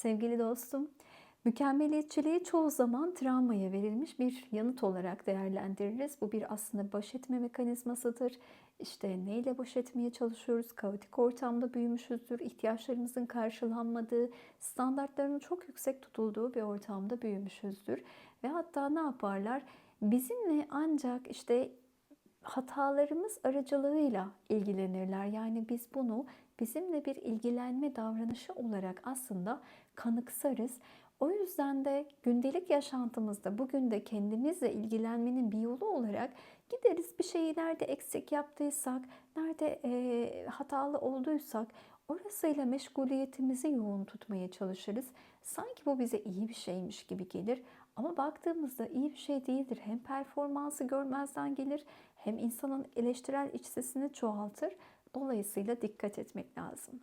Sevgili dostum, mükemmeliyetçiliği çoğu zaman travmaya verilmiş bir yanıt olarak değerlendiririz. Bu bir aslında baş etme mekanizmasıdır. İşte neyle baş etmeye çalışıyoruz? Kaotik ortamda büyümüşüzdür. ihtiyaçlarımızın karşılanmadığı, standartların çok yüksek tutulduğu bir ortamda büyümüşüzdür. Ve hatta ne yaparlar? Bizimle ancak işte hatalarımız aracılığıyla ilgilenirler. Yani biz bunu bizimle bir ilgilenme davranışı olarak aslında kanıksarız. O yüzden de gündelik yaşantımızda bugün de kendimizle ilgilenmenin bir yolu olarak gideriz bir şeyi nerede eksik yaptıysak, nerede e, hatalı olduysak orasıyla meşguliyetimizi yoğun tutmaya çalışırız. Sanki bu bize iyi bir şeymiş gibi gelir ama baktığımızda iyi bir şey değildir. Hem performansı görmezden gelir hem insanın eleştirel iç sesini çoğaltır. Dolayısıyla dikkat etmek lazım.